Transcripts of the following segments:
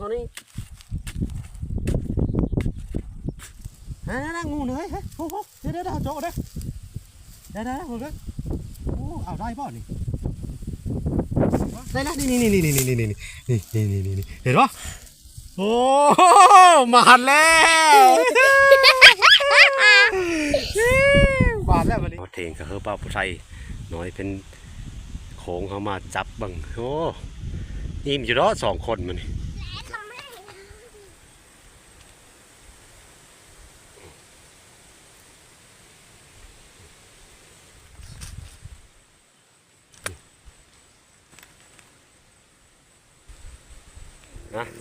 ตัวนี้นั่นนั่นงูเลยเฮ้ยโอ้โหเดี๋ยวเดี๋ยวโจ้เด้อเดี๋ยวเดี๋ยวเดี๋ยวเดี๋ยวโอ้เอาได้ป่ะนี่ได้แล้วนี่นี่นี่นี่นี่นี่นี่นี่นี่นี่นี่เห็นปะโอ้มาแล้วบาดแล้ววันนี้เทงก็เฮอป้าผู้ไทยน้อยเป็นโขงเขามาจับบังโอ้อิ่มอยู่เนาะสองคนมันนี่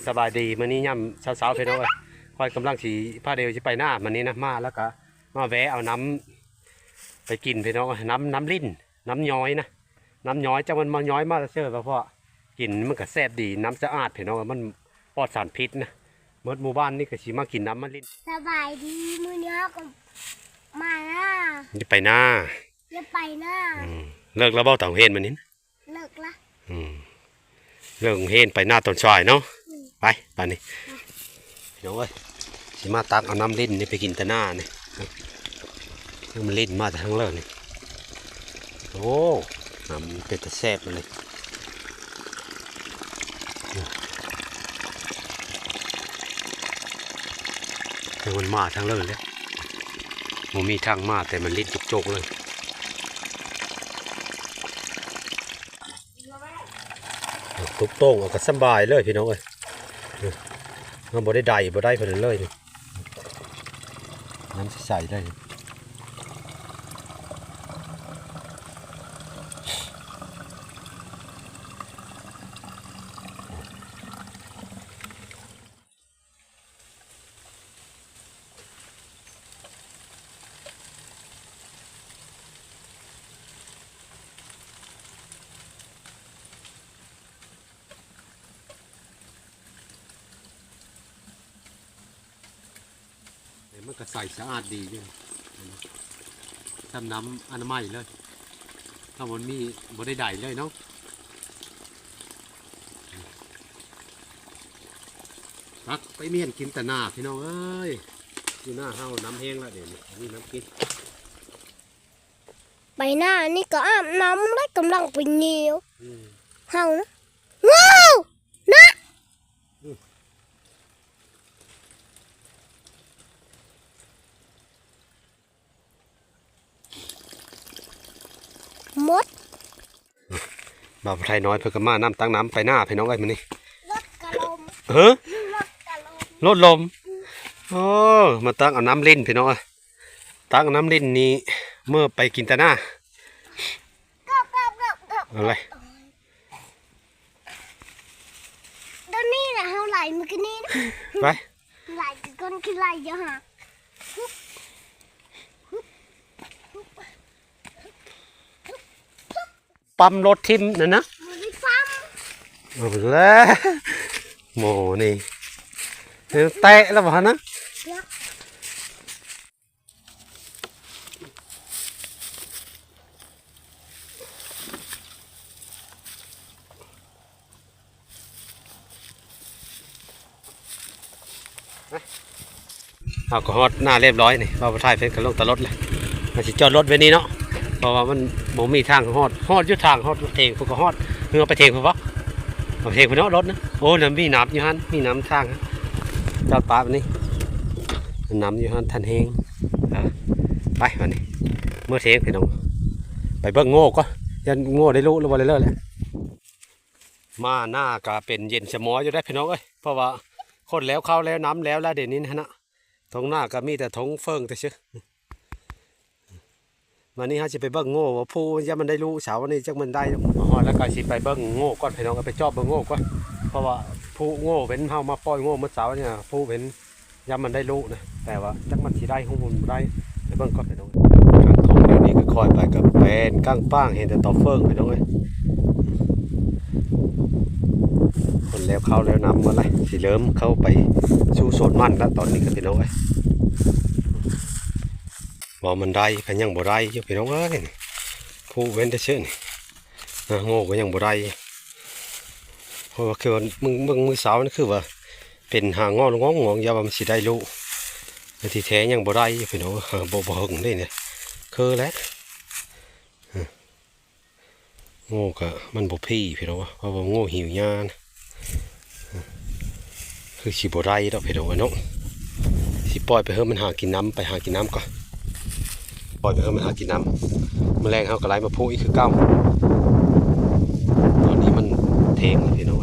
สบายดีมื้อนี้ย่ำเช้าๆเพิ่นเอาไว้คอยกำลังสิพาเดียวสิไปหน้ามื้อนี้นะมาแล้วก็มาแวะเอาน้ำไปกินเพิ่นเอาไว้น้ำน้ำลิ้นน้ำย้อยนะน้ำย้อยจังมันมาย้อยมาเชื่อว่าเพราะกินมันก็แซ่บดีน้ำสะอาดเพิ่นเอาไว้มันปลอดสารพิษนะเมื่อหมู่บ้านนี่ก็สิมากินน้ำมันลิ้นสบายดีมือนี้เราก็มาหน้าจะไปหน้าจะไปหน้าอืมเลิกแล้วเบ้าเต่าเฮนมื้อนี้นะเลิกละอืมเลิกเฮนไปหน้าต้นซอยเนาะ ไปไปนี่เดี๋ยวเว้ยสิมาตักเอาน้ำลิ้นนี่ไปกินแต่หน้านี่น้ำลิ้นมาจากทางเลิศนี่โอ้น้ำเป็นตะแซ่บเลยแต่มันมาทางเลิศเลยมันมีทางมาแต่มันลิ้นจุกๆเลยตุกโต้งเอาก็สบายเลยพี่น้องเอ้ย เราบ่ได้ใดบ่ได้เพิ่นเลยนี่น้ำใสๆได้ เดี๋ยวมันก็ใส่สะ อาดดีเนี่ยทำน้ำอนามัยเลยถ้ามันมีบ่ได้ใดเลยเนาะตักไปเมียนกินแต่หน้าพี่น้องเอ้ยอยู่หน้าเฮาน้ำแห้งแล้วเดี๋ยวนี้นี่น้ำกินไปหน้านี่ก็อาบน้ำแล้วกำลังไปเหนียวอืมเฮานะงูนะมด บ่าวไทยน้อยเพิ่นก็มาน้ำตั้งน้ำไปหน้าพี่น้องเอ้ยมันนี่รถกระลมเฮ้อรถกระลมลดลมโอ้มาตั้งเอาน้ำลิ้นพี่น้องเอ้ยตั้งเอาน้ำลิ้นนี้เมื่อไปกินแต่หน้าก็ก็ก็ก็อะไรตอนนี้นะเฮาไหลเมื่อกี้นี้นะไปไหลกับก้นคือไหลเยอะฮะ ปั๊มรถทิมนั่นะมันไม่ฟังเอาแล้วโมนี่เดี๋ยวแตะแล้วบ่ฮะนะเอาก็ฮอดหน้าเรียบร้อยนี่ว่าบ่ถ่ายเป็นกันลงตะรถเลยมันสิจอดรถไว้นี่เนาะ เพราะว่ามันบ่มีทางฮอดฮอดอยู่ทางฮอดเทงพวกก็ฮอดเรือไปเทงพุ่นบ่เอาเทงพุ่นเนาะรถนะโอ้น้ำมีน้ำอยู่หั่นมีน้ำทางฮะจอดปาบนี่น้ำอยู่หั่นทันเฮงอะไปวันนี้เมื่อเทงพี่น้องไปเบิ่งโง่ก็ยันโง่ได้รู้หรือบ่ได้เลิศแล้วมาหน้าก็เป็นเย็นสมออยู่ได้พี่น้องเอ้ยเพราะว่าคนแล้วเข้าแล้วน้ำแล้วแล้วเดี๋ยวนี้นะฮะทงหน้าก็มีแต่ทงเฟิงแต่ชื่อ วันนี้ฮะจะไปเบิ้งโง่ว่าผู้ยังมันได้รู้เสาวันนี้จักมันได้อ๋อแล้วก็สิไปเบิ้งโง่ก่อนพี่น้องก็ไปจอบเบิ้งโง่ก่อนเพราะว่าผู้โง่เป็นเฮามาปล่อยโง่เมื่อเสาเนี่ยผู้เป็นยังมันได้รู้นะแต่ว่าจักมันสิได้ของมันได้ไปเบิ้งก่อนพี่น้องทงเดี๋ยวนี้ก็คอยไปกับแฟนก้างป้างเห็นแต่ต่อเฟิงพี่น้องเอ้ยคนแล้วเข้าแล้วน้ำเมื่อไรสิเริ่มเข้าไปสู่โซนมันแล้วตอนนี้ก็พี่น้องเอ้ย บ่มันได้ก็ยังบ่ได้อยู่พี่น้องเอ้ยนี่ผู้เว้นแต่เชื่อนี่นะโง่ก็ยังบ่ได้เพราะว่าคือว่ามึงมึงมือสาวนี่คือว่าเป็นหางงอลงงงอยาว่ามันสิได้ลูกที่แท้ยังบ่ได้พี่น้องบ่บ่หึงได้เนี่ยคือแล้วโง่ก็มันบ่พี่พี่น้องเพราะว่าโง่หิวยานคือสิบ่ได้ดอกพี่น้องเนาะสิปล่อยไปเฮามันหากินน้ำไปหากินน้ำก่อน ปล่อยไปเฮามันหากินน้ำแมลงเฮาก็ไล่มาพูอีกคือเก่าตอนนี้มันเทงแล้วพี่น้อง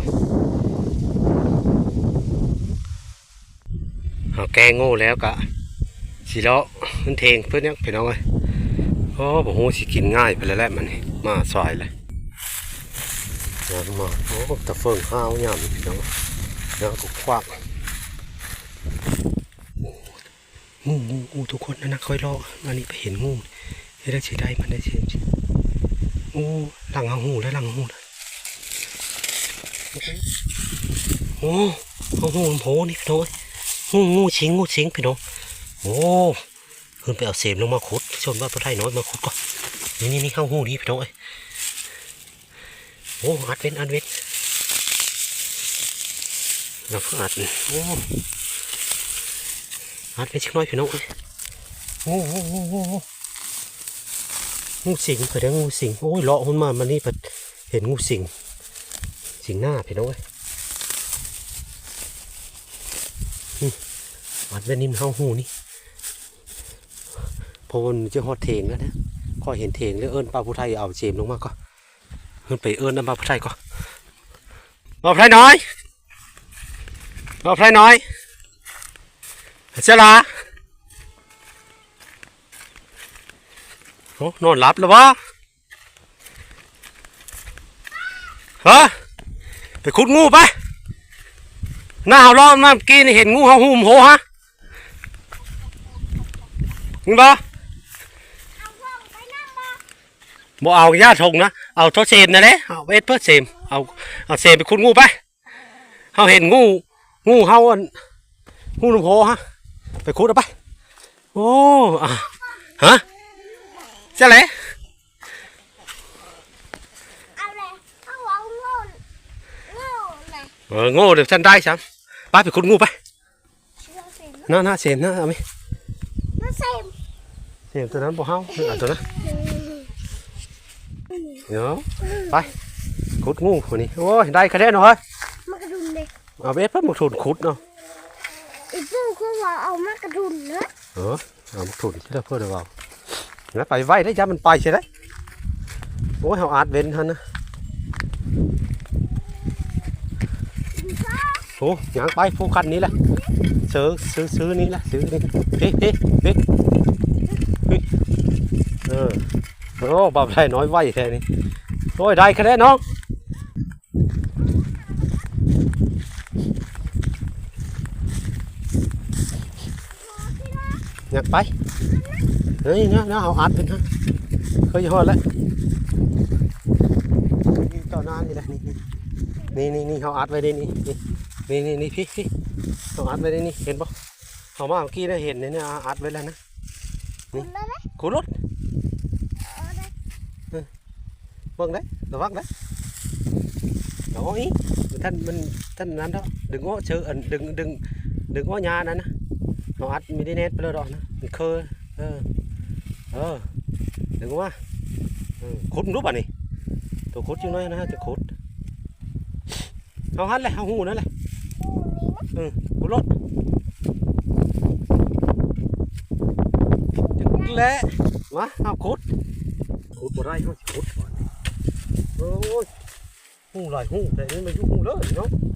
เอาแกงโง่แล้วกะสีเลาะมันเทงเพื่อนยังพี่น้องเอ้ยโอ้ผมโหสิกินง่ายไปแล้วแหละมันนี่มาซอยเลยยามมาโอ้ตะเฟิงห้าวยามพี่น้องยามก็ควัก งูงูงูทุกคนนะนะคอยรออันนี้ไปเห็นงูเฮ้ยได้สิได้มันได้สิงูหลังเอางูแล้วหลังเอางูแล้วโอ้เอางูโผล่นี่พี่น้องเอ้ยงูงูสิงงูสิงพี่น้องโอ้เพิ่นไปเอาเศษลงมาขุดชนว่าตัวไทยน้อยมาขุดก่อนนี่นี่นี่เข้าหูนี้พี่น้องเอ้ยโอ้อัดเว้นอัดเว้นเราเพิ่งอัดโอ้ อัดเว้นชิกน้อยพี่น้องเอ้ยโอ้โอ้โอ้โอ้โอ้งูสิงเผื่อได้งูสิงโอ้ยเลาะหุ่นมามันนี่เพิ่เห็นงูสิงสิงหน้าพี่น้องเอ้ยวัดเว้นนิ่มเข้าหูนี่พอมันจะฮอดเทงแล้วนะก็เห็นเทงแล้วเอิ้นป้าผู้ไทยเอาเจมลงมาก็เอิ้นไปเอิ้นน้ำป้าผู้ไทยก็ป้าผู้ไทยน้อยป้าผู้ไทยน้อย เจ้าละโอ้นอนหลับแล้ววะฮะไปขุดงูไปหน้าเฮาล้อมน้ำกี้นี่เห็นงูเฮาหุ่มโหฮะมึงบ่เอาพ่อไปนั่งบ่บ่เอาญาติทงนะ เอาทศเสมนั่นแหละเอาเวทเพื่อเสมเอาเอาเสมไปคุณงูไปเฮาเห็นงูงูเฮาอันงูหุ่มโหฮะ ไปคุดเอาไป โอ้อะฮะจะไหนเอาเลยเอาหัวโง่โง่เลยเออโง่เดี๋ยวฉันได้ซ้ำไปไปคุดงูไปเชื่อสิน่าน่าเสมน่าเอาไหมมาเซมเสมตัวนั้นบ่เฮาเอาตัวนั้นเดี๋ยวไปขุดงูคนนี้โอ้ยได้คะแนนหน่อยมากระดุนเลยเอาเวทเพิ่มมาถุนขุดเนาะ อีปู่เขาว่าเอามากระดุนเนะเออเอามาถุนที่เราเพื่อเราแล้วไปไว้ได้จ้ามันไปใช่ไหมโอ้ยเขาอาดเว้นทันนะโอ้ยางไปฟูคันนี้แหละซื้อซื้อซื้อนี่แหละซื้อนี่เฮ้เฮ้เฮ้เฮ้เออโอ้บ่าวได้น้อยไว้แค่นี้โอ้ยได้คะแนนน้อง nhặt bay đấy nó nó hậu ạt bên ha khơi hồi lại đi tao nan gì đây nè nè nè hậu ạt về đây nè nè nè nè phi phi hậu ạt về đây nè hiện bao hậu mà kia đây hiện này nè ạt về lên nè คุณเลยไหม cố lốt เอาเลย vâng đấy rồi vâng đấy đó ý thân mình thân นั้น đó đừng có chơi ẩn đừng đừng đừng có nhà นั้นนะ nó ắt mi đi nét bây giờ đó nè mình khơi ờ ờ đừng có mà ừ. khốt một lúc à này tôi khốt chứ nói nó tôi khốt không hát lại không hù nữa lại ừ khốt lốt Chừng lẽ má không khốt khốt vào đây thôi khốt vào ôi hù lại hù để nên mình hù lớn nó ít thôi đi ไปทางละเอ้หูง่ายอียง่ายแค่นี้ไปเลยเด้อนี่นะเออบัดมานั่นนั่นนั่นนั่นเห็นแล้วนะยังอยู่โน่พี่อยู่โน่ปะเนแล้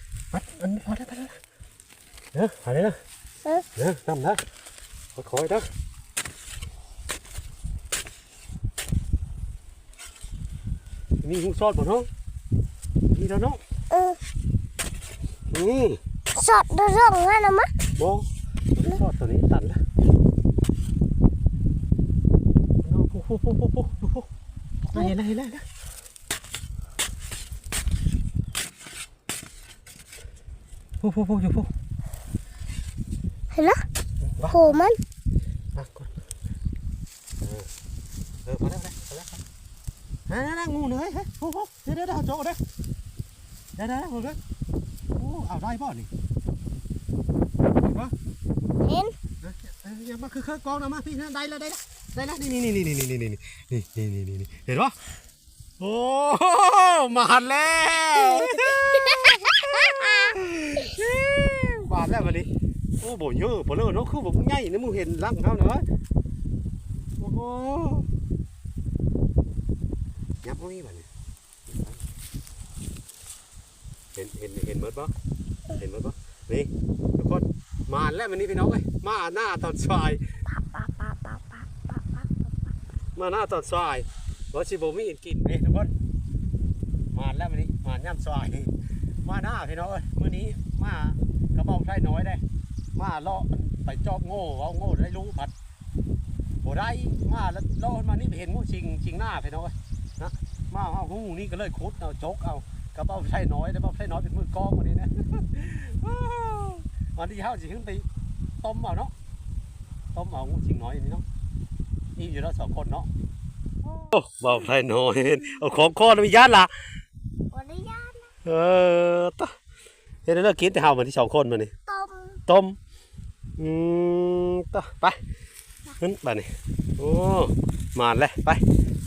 พอแล้วพอแล้วเนาะหายเลยนะเนาะตั้มนะคอยๆนะนี่หูซอดบ่เนาะนี่แล้วเนาะเออนี่สอดดูร่องนั่นนะมะบ่ซอดตัวนี้ตันนะโอ้โหโอ้โหโอ้โหโอ้โหเห็นแล้วเห็นแล้ว ปุ๊บปุ๊บปุ๊บอยู่ปุ๊บเห็นละว้าโหมันอะกดเออเออพอแล้วพอแล้วพอแล้วนั่นนั่นงูเลยเฮ้ยปุ๊บปุ๊บเดี๋ยวเดี๋ยวเดี๋ยวเอาโจ๊กเด้อเดี๋ยวเดี๋ยวเดี๋ยวผมเด้อโอ้เอาได้ป่ะนี่เห็นปะเห็นเอ้ยอย่ามาคือคือกองนะมาพี่นะได้แล้วได้แล้วได้แล้วนี่นี่นี่นี่นี่นี่นี่นี่นี่นี่นี่นี่เห็นปะโอ้มาหันแล้วบาด แล้ววันนี้โอ้โบเยอะโบเลอะเนาะคือบอกง่ายนี่มึงเห็นรังเขาเนาะโอ้โหยับเอานี่บัดนี้เห็นเห็นเห็นหมดปะเห็นหมดปะนี่ทุกคนมาแล้ววันนี้พี่น้องเอ้ยมาหน้าตอนสายปะปะปะปะปะปะปะมาหน้าตอนสายว่าสิบมีอินกินนี่ทุกคนมาแล้ววันนี้มาย่ำสายมาหน้าพี่น้องเอ้ยมื้อนี้ มากระเป๋าไทยน้อยได้ มาเลาะมันไปจอบโง่เอาโง่ได้รู้ผัดบ่ได้มาแล้วเลาะมานี่ไปเห็นงูชิงชิงหน้าพี่น้องเอ้ยนะมาเอางูนี่ก็เลยขุดเอาจกเอากระเป๋าไทยน้อยกระเป๋าไทยน้อยเป็นมือกองวันนี้นะวันที่เฮาสิขึ้นไปต้มเอาเนาะต้มเอางูชิงน้อยนี่เนาะนี่อยู่แล้วสองคนเนาะโอ้เบาไทยน้อยเอาของคอแล้วมีญาติล่ะวันนี้ยานเออตะเฮ็ดได้เลิกกินแต่เฮามันที่สองคนมานี่ต้มต้มอืมต่อไปขึ้นไปนี่โอ้มาเลยไป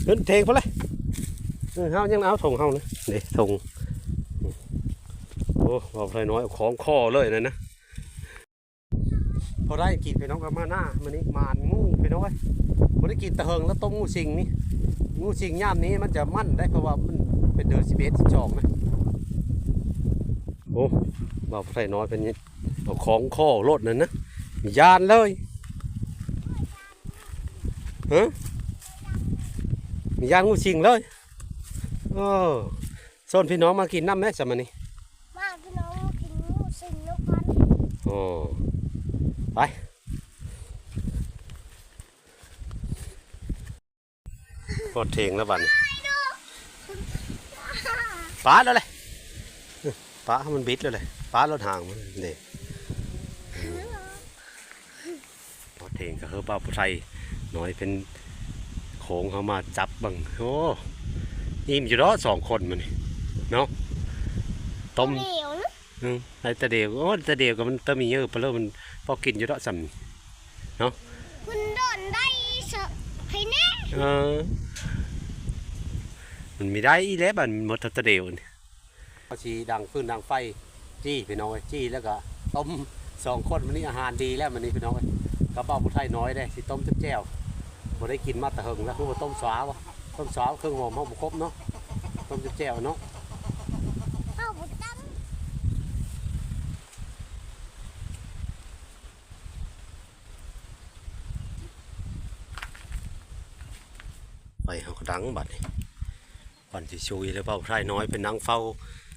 ขึ้นเทงไปเลยเออเฮายังเอาถุงเฮานะนี่ถุงโอ้บอกเลยน้อยเอาของคอเลยนะนะพอได้กินไปน้องกับมาหน้ามันนี่มานงูไปน้องเว้ยพอได้กินตะเหิงแล้วต้มงูสิงนี่งูสิงย่ามนี้มันจะมั่นได้เพราะว่ามันเป็นเดือนสิบเอ็ดสิบสองนะ โอ้บ่าวไทยน้อยเป็นนี่เอาของข้อรถนั่นนะยานเลยฮะมียานงูสิงเลยเออส่วนพี่น้องมากินน้ำแม่สมัยนี้มาพี่น้องกินหมูสิงนกกันโอ้ไปกดเทงแล้วบัดนป้าแล้วเลย ป้าให้มันบิดแล้วเลยป้ารถห่างมันเด็กพอเทงก็คือป้าผู้ไทยน้อยเป็นโขงเขามาจับบังโอ้อิ่มอยู่แล้วสองคนมันนี่เนาะต้มเหนียวนะอืมไอ้ตะเดียวโอ้ตะเดียวก็มันตะมีเยอะไปแล้วมันพอกินอยู่แล้วสัมคุณโดนได้เสอะให้แน่เออมันไม่ได้อีแล้วมันหมดตะเดียวนี่ เอาชีดังฟืนดังไฟจี้พี่น้อยจี้แล้วก็ต้มสองคนมันนี่อาหารดีแล้วมันนี่พี่น้อยกระเป๋าผู้ไทยน้อยได้สิต้มจับแจ่วบ่ได้กินมาแต่เฮิงแล้วคือว่าต้มสาวะต้มสวเครื่องหอมเฮาบ่ครบเนาะต้มจับแจ่วเนาะไปเฮาก็ดังบัดนี้ก่อนสิชุยแล้วเปล่าไทยน้อยเป็นนางเฝ้า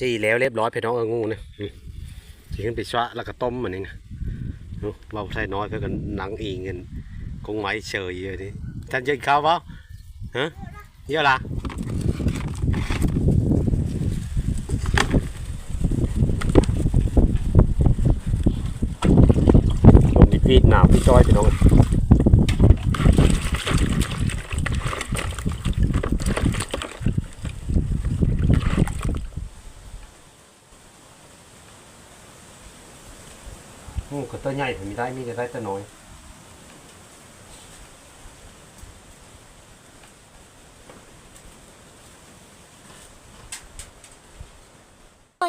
จี้แล้วเรียบร้อยพี่น้องเอางูนะอืมสิขึ้นไปชะแล้วก็ต้มมันนี่นะเอาเบาไทยน้อยเพื่อกันหนังอีเงินคงไม้เฉยเยอะดิท่านยินข้าวเปล่าฮะเยอะละลมดีปีดหนาวพี่จอยพี่น้อง ก็ตัวใหญ่ผมไม่ได้มีก็ได้ตัวน้อย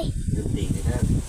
ยดึงดีเลยนะ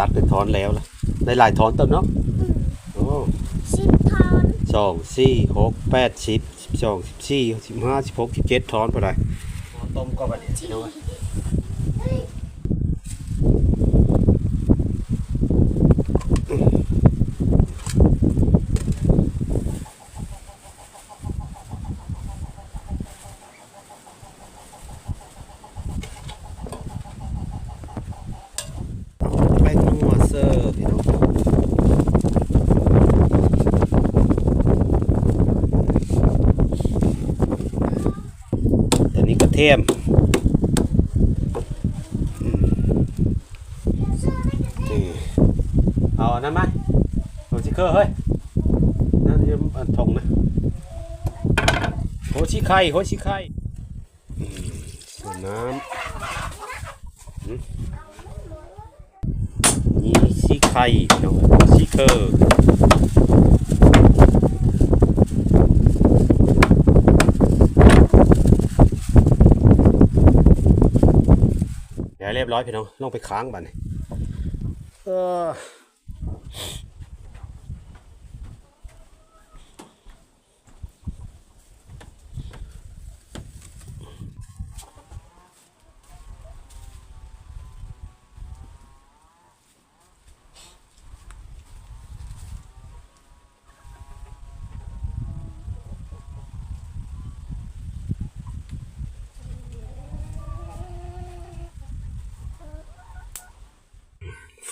ตัดเป็นทอนแล้วล่ะได้หลายทอนเติมเนาะโอ้สิบทอนสองสี่หกแปดสิบสิบสองสิบสี่สิบห้าสิบหกสิบเจ็ดทอนไปได้ต้มก็แบบนี้ ที่ เนาะ เฮ้ย แป้งนัวเซอร์พี่น้องตัวนี้กระเทียมอืมนี่เอาอันนั้นไหมโรชิเคอร์เฮ้ยนั่นยืมอันทงนะโฮชิไข่โฮชิไข่อืมส่วนน้ำนี่ซีไข่เนาะซีเคอร์ เดี๋ยวเรียบร้อยพี่น้องลงไปค้างบัดนเออ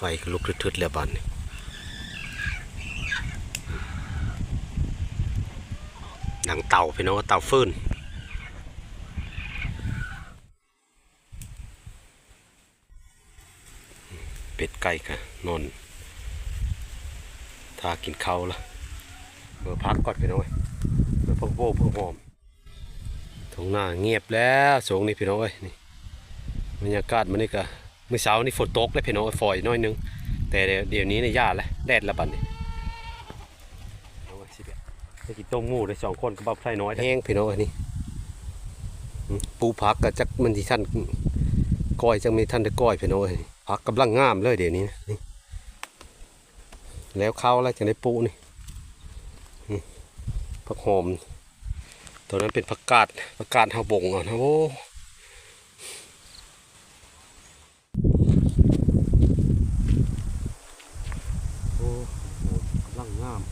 ไฟลุกทึดๆแล้วบัดนหนังเต่าพี่น้องเต่าฟืนเป็ดไก่กันนอนถ้ากินข้าวละเบอร์พักก่อนพี่น้องเอ้ยเบอร์พักโบพักหอมตรงหน้าเงียบแล้วสงนี่พี่น้องเอ้ยนี่บรรยากาศมันนี่ก็ มื่อเช้านี่ฝนตกเลยพี่น้องเอ้ยฝอยน้อยหนึง แต่เดี๋ยวเดี๋ยวนี้เนี่ยยาแล้วแดดแล้วบัดนี้เอาไว้สิเดี๋ยวไปกินต้มหมูได้สองคนก็บับไส้น้อยแห้งพี่น้องเอ้ยนี่อืมปูผักกับจักมันที่ท่านก้อยจังมีท่านได้ก้อยพี่น้องเอ้ยผักกำลังงามเลยเดี๋ยวนี้นะนี่แล้วเข้าวแล้วจังได้ปูนี่อืมผักหอมตัวนั้นเป็นผักกาดผักกาดเฮาบงเอานะโอ้โอ้โหกำลังงาม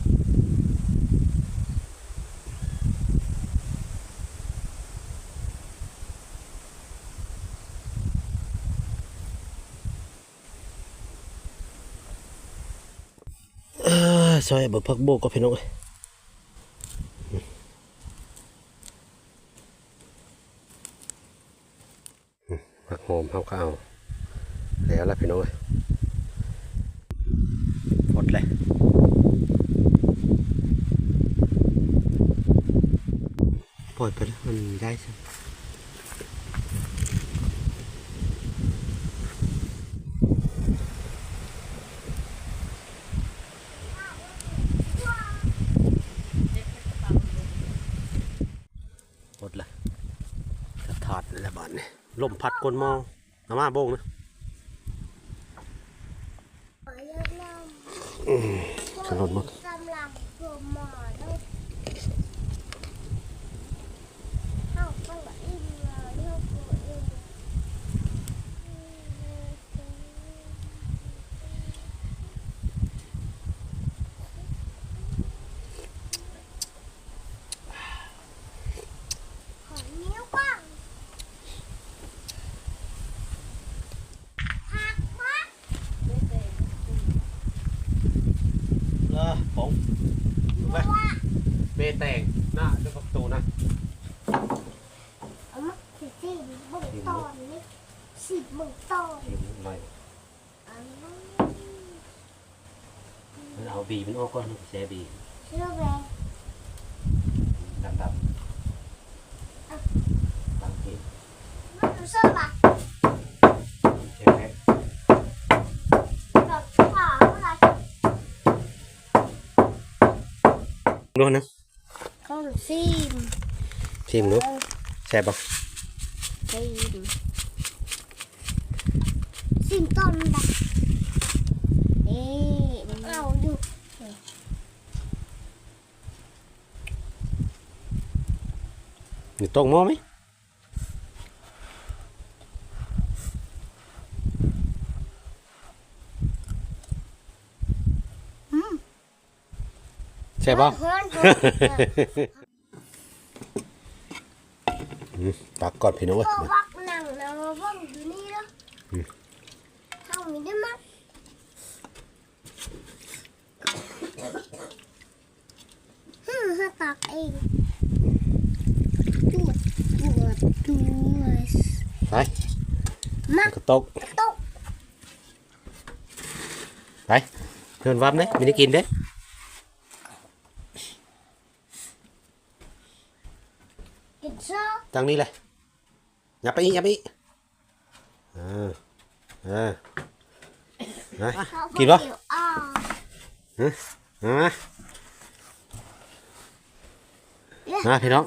เออ ซอยบะพักโบกก็พี่น้องเอ้ยผักหอมเขาก็เอาแล้วละพี่น้องเอ้ยหมดเลยปล่อยไปแล้วมันได้ใช่หมดเลยกระถาดแล้วบานนี่ ลมพัดก้นหมอเอามาโบงนะขอเยอะน้ถนนหมดำกำลังโปรโมทด้วยเข้าไปว่าอินเลยเข้าไปว่าอิน ขอนิ้วบ้างหักมาก ออผมดูไป เบแตงหน้าด้วยประตูนะเอามาสิสิบุกตอนนี้สิบบุกตอนเห็นหน่อยอันนั้นมันเอาบีมันออกก่อนแช่บีเชื่อแรงดำดำดำเห็นมันรู้สึกแบบแช่แพ้แบบขาอะไรดูนะข้วซีม ชิมดูแช่ปะซีมซีมต้นแบบ ตักก่อนพี่น้องเว้ยก็วักหนังนะมาวักอยู่นี่แล้วทำมีได้มั้ยฮึ่มให้ตักเองตรวจตรวจตรวไปมักระตกตกไปเดินวับเน๊ยไม่ได้กินเด้ กินเช้า ตั้งนี้เลยอย่าไปอีกอย่าไปอีกอ่าอ่าไปกินปะอ่าอ่ามาพี่น้อง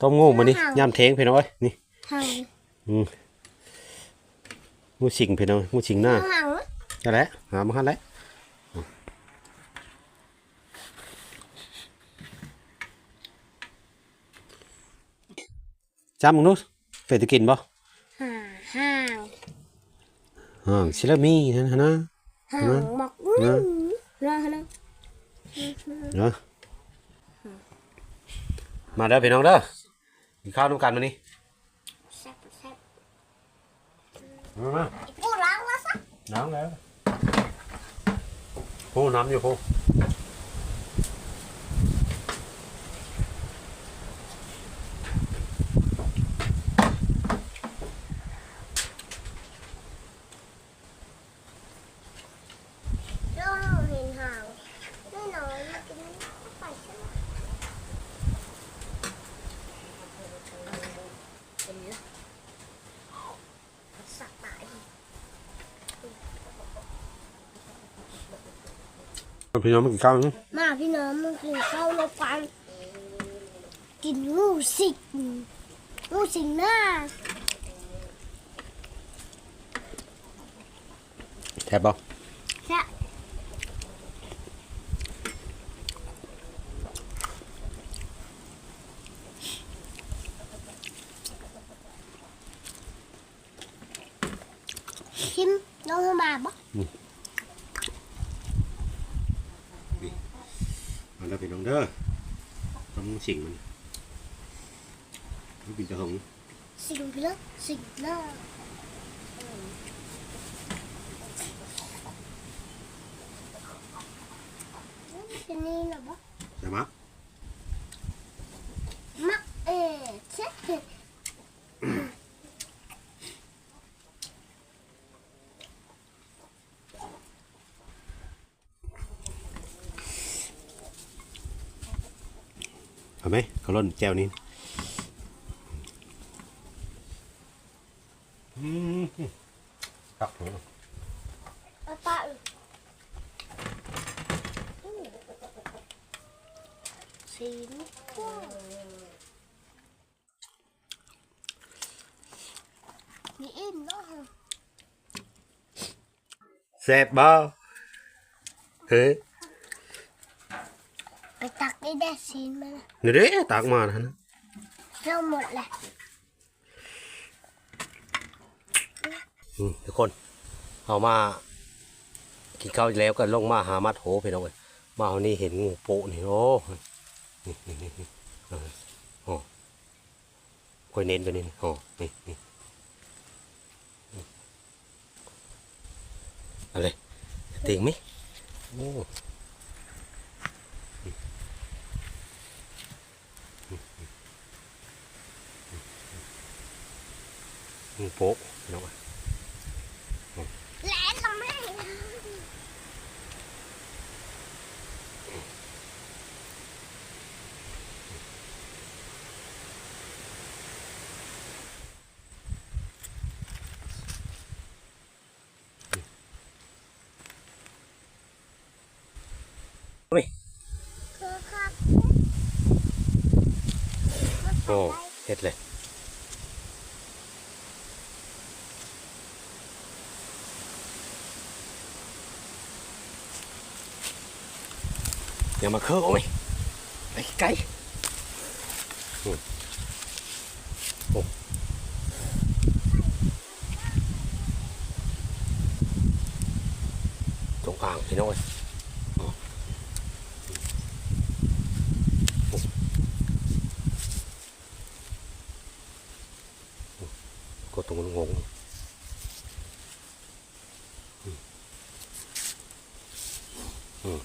ต้มงูมานี่ย่ำเทงพี่น้องเอ้ยนี่ทางงูสิงพี่น้องงูสิงหน้าทางก็แล้วหามาหันแล้ว จำมึงนู้เฟยจะกินบ่ห่างห่างอ่าชิลามีนั่นนะ ห่างหมกนึ่งนะนะเนาะมาเด้อพี่น้องเด้อกินข้าวด้วยกันมานี่แซ่บแซ่บมามากูล้างแล้วสักน้ำแล้วพูน้ำอยู่พูเราเห็นห่างไม่น้อยมากินไปใช่ไหมสักตาย พี่น้องมากินข้าวมั้งมาพี่น้องมากินข้าวแล้วกันกินงูสิงงูสิงหน้าแทบบ่แซ่บชิมน้องมาบ่ มาเด้อพี่น้องเด้อต้องสิงมันมันกินจะหง สิงพี่เลิกสิงหน้า ทีนี้นะบ่ใช่ไหมมักเอ๋เช็ด เอาไหมเขาล่นแก้วนี้อืมครับผม เอาปะสีนี่ก็มีอิ่มเนาะ แซ่บบ่เฮ้ยไปตักได้ได้สีมันเดี๋ยวเด้ตากมานะเราหมดแหละอืมทุกคนเอามากินข้าวแล้วก็ลงมาหามัดโหพี่น้องเอ้ยมาเอานี่เห็นงูโปะนี่โอ้นี่นี่นี่นี่เออโอ้ค่อยเน้นไปนี่โอ้นี่นี่ อะไรเต็งไหมโอ้โป๊น้องอะ โอ้เฮ็ดเลยอย่ามาเคอะโอ้ยไปไกลโอ้ตรงกลางพี่น้อยอ๋อโอ้โอ้ก็ตรงนั้นงงอืมอืม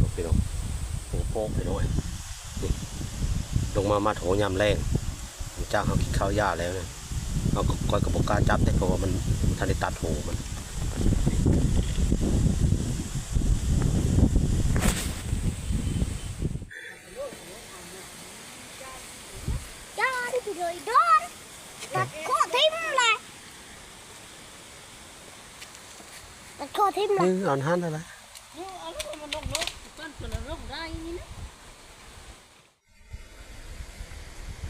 ลงไปลงโอ้โป๊กไปด้วยนี่ลง มามาโถยำแรงจ้างเขากินข้าวยาแล้วเนี่ยเขาก็คอยกระบอกกล้ารจับแต่เพราะว่ามันทันได้ตัดโหมันดอนพี่เลยดอนตัดข้อทิ่มเลยตัดข้อทิ่มเลย นี่อ่อนหันอะไร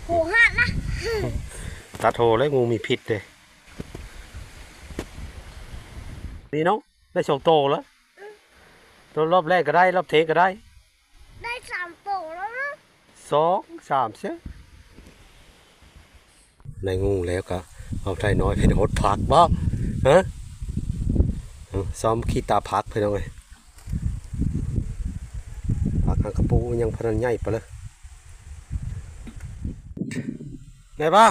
หูหัดนะ ตัดโหแล้วงูมีพิษเลยนี่น้องได้สองโตแล้วตัวรอบแรกก็ได้ รอบเทก็ได้ ได้สามโปแล้วนะสองสามเสียในงูแล้วก็เอาไทยน้อยเป็นหดผักบ่ฮะเอาซ้อมขี้ตาผักไปหน่อยผักหางกระปูยังพนันใหญ่ไปเลยไหนบ้า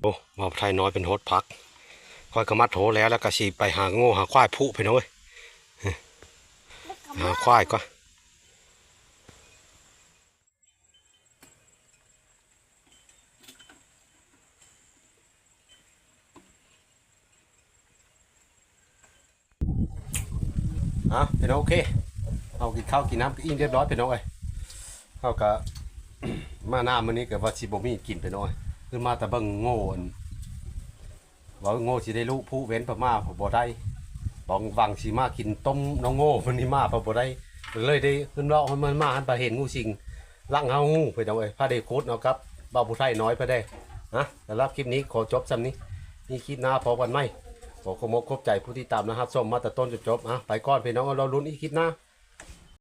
โอ้มาไทยน้อยเป็นหดผักคอยกระมัดโหแล้วแล้วก็สีไปหาโง่หาควายผู้ไปหน่อยหาควายก็อะเป็นโอเคเอากินข้าวกินน้ำอิ่มเรียบร้อยเป็นโอ้ยเอากะมาหน้ามื้อนี้กับว่าสิบ่มีกินเป็นโอ้ย คือมาแต่เบิ่งโง่อันว่าโง่สิได้ลูกผู้เว้นประมาผมบ่ได้บองวังสิมากินต้มน้องโง่มื้อนี้มาพอบ่ได้เลยได้ขึ้นว่ามันมาหันไปเห็นงูสิงลังเฮางูไปเอาไว้พระเดชโคตรเอาครับเบาผู้ไทยน้อยไปได้นะแต่รับคลิปนี้ขอจบซ้ำนี้นี่คลิปหน้าพอกันไหมขอขอบคุณครบใจผู้ที่ตามนะครับส้มมาแต่ต้นจนจบอะไปก่อนพี่น้องเราลุ้นอีกคลิปหน้า